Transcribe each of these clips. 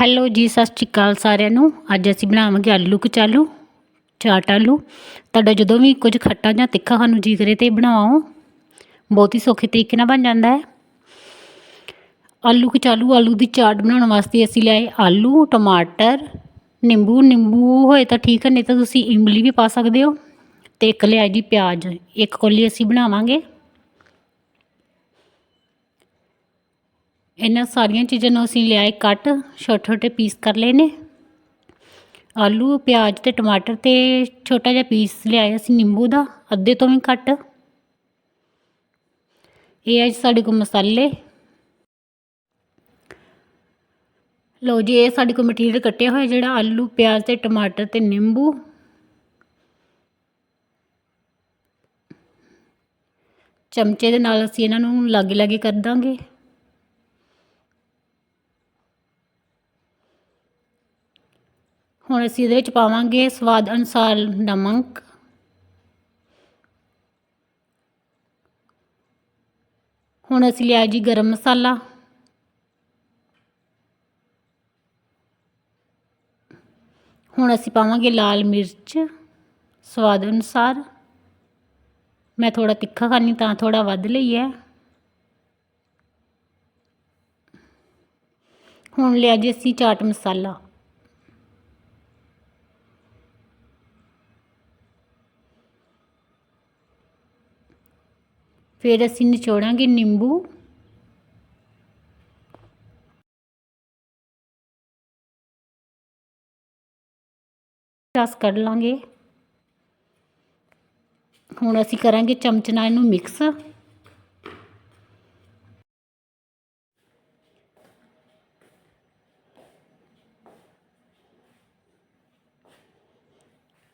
Hello ਜੀ, ਸਤਿ ਸ਼੍ਰੀ ਅਕਾਲ ਸਾਰਿਆਂ ਨੂੰ। ਅੱਜ ਅਸੀਂ ਬਣਾਵਾਂਗੇ ਆਲੂ ਕਚਾਲੂ ਚਾਟ ਆਲੂ। ਤੁਹਾਡਾ ਜਦੋਂ ਵੀ ਕੁਝ ਖੱਟਾ ਜਾਂ ਤਿੱਖਾ ਸਾਨੂੰ ਜੀ ਕਰੇ ਤੇ ਬਣਾਓ। ਬਹੁਤ ਹੀ ਸੌਖੇ ਤਰੀਕੇ ਨਾਲ ਬਣ ਜਾਂਦਾ ਹੈ। ਆਲੂ ਕਚਾਲੂ ਆਲੂ ਦੀ ਚਾਟ ਬਣਾਉਣ ਵਾਸਤੇ ਅਸੀਂ ਲਿਆਏ ਆਲੂ, ਟਮਾਟਰ, ਨਿੰਬੂ। ਨਿੰਬੂ ਹੋਏ ਤਾਂ ਠੀਕ ਹੈ ਨਹੀਂ ਤਾਂ ਤੁਸੀਂ ਇਮਲੀ ਵੀ ਪਾ ਸਕਦੇ ਹੋ। ਤੇ ਇੱਕ ਲਿਆ ਜੀ ਪਿਆਜ਼, ਇੱਕ ਕੋਲੀ ਅਸੀਂ ਬਣਾਵਾਂਗੇ। ਇਹਨਾਂ ਸਾਰੀਆਂ ਚੀਜ਼ਾਂ ਨੂੰ ਅਸੀਂ ਲਿਆਏ ਕੱਟ ਛੋਟੇ ਛੋਟੇ ਪੀਸ ਕਰ ਲਏ ਨੇ। ਆਲੂ, ਪਿਆਜ਼ ਤੇ ਟਮਾਟਰ ਤੇ ਛੋਟਾ ਜਿਹਾ ਪੀਸ ਲਿਆਏ ਅਸੀਂ ਨਿੰਬੂ ਦਾ, ਅੱਧੇ ਤੋਂ ਵੀ ਘੱਟ। ਇਹ ਹੈ ਸਾਡੇ ਕੋਲ ਮਸਾਲੇ। ਲਓ ਜੀ, ਇਹ ਸਾਡੇ ਕੋਲ ਮਟੀਰੀਅਲ ਕੱਟਿਆ ਹੋਇਆ ਜਿਹੜਾ ਆਲੂ, ਪਿਆਜ਼ ਤੇ ਟਮਾਟਰ ਤੇ ਨਿੰਬੂ। ਚਮਚੇ ਦੇ ਨਾਲ ਅਸੀਂ ਇਹਨਾਂ ਨੂੰ ਲਾਗੇ ਲਾਗੇ ਕਰ ਦਾਂਗੇ। ਹੁਣ ਅਸੀਂ ਇਹਦੇ ਵਿੱਚ ਪਾਵਾਂਗੇ ਸਵਾਦ ਅਨੁਸਾਰ ਨਮਕ। ਹੁਣ ਅਸੀਂ ਲਿਆ ਜੀ ਗਰਮ ਮਸਾਲਾ। ਹੁਣ ਅਸੀਂ ਪਾਵਾਂਗੇ ਲਾਲ ਮਿਰਚ ਸਵਾਦ ਅਨੁਸਾਰ। ਮੈਂ ਥੋੜਾ ਤਿੱਖਾ ਖਾਣੀ ਤਾਂ ਥੋੜਾ ਵੱਧ ਲਈ ਹੈ। ਹੁਣ ਲਿਆ ਜੀ ਅਸੀਂ ਚਾਟ ਮਸਾਲਾ। ਫਿਰ ਅਸੀਂ ਨਿਚੋੜਾਂਗੇ ਨਿੰਬੂ। ਰਸ ਕੱਢ ਲਾਂਗੇ। ਹੁਣ ਅਸੀਂ ਕਰਾਂਗੇ ਚਮਚ ਨਾਲ ਇਹਨੂੰ ਮਿਕਸ।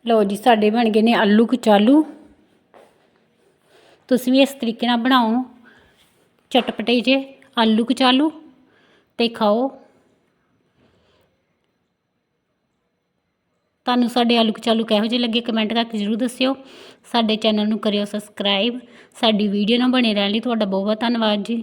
ਲਓ ਜੀ, ਸਾਡੇ ਬਣ ਗਏ ਨੇ ਆਲੂ ਕਚਾਲੂ। ਤੁਸੀਂ ਵੀ ਇਸ ਤਰੀਕੇ ਨਾਲ ਬਣਾਓ। ਚਟਪਟੇ ਜੇ ਆਲੂ ਕਚਾਲੂ ਤੇ ਖਾਓ। ਤੁਹਾਨੂੰ ਸਾਡੇ ਆਲੂ ਕਚਾਲੂ ਕਿਹੋ ਜਿਹੇ ਲੱਗੇ ਕਮੈਂਟ ਕਰਕੇ ਜ਼ਰੂਰ ਦੱਸਿਓ। ਸਾਡੇ ਚੈਨਲ ਨੂੰ ਕਰਿਓ ਸਬਸਕ੍ਰਾਈਬ। ਸਾਡੀ ਵੀਡੀਓ ਨਾਲ ਬਣੇ ਰਹਿਣ ਲਈ ਤੁਹਾਡਾ ਬਹੁਤ ਬਹੁਤ ਧੰਨਵਾਦ ਜੀ।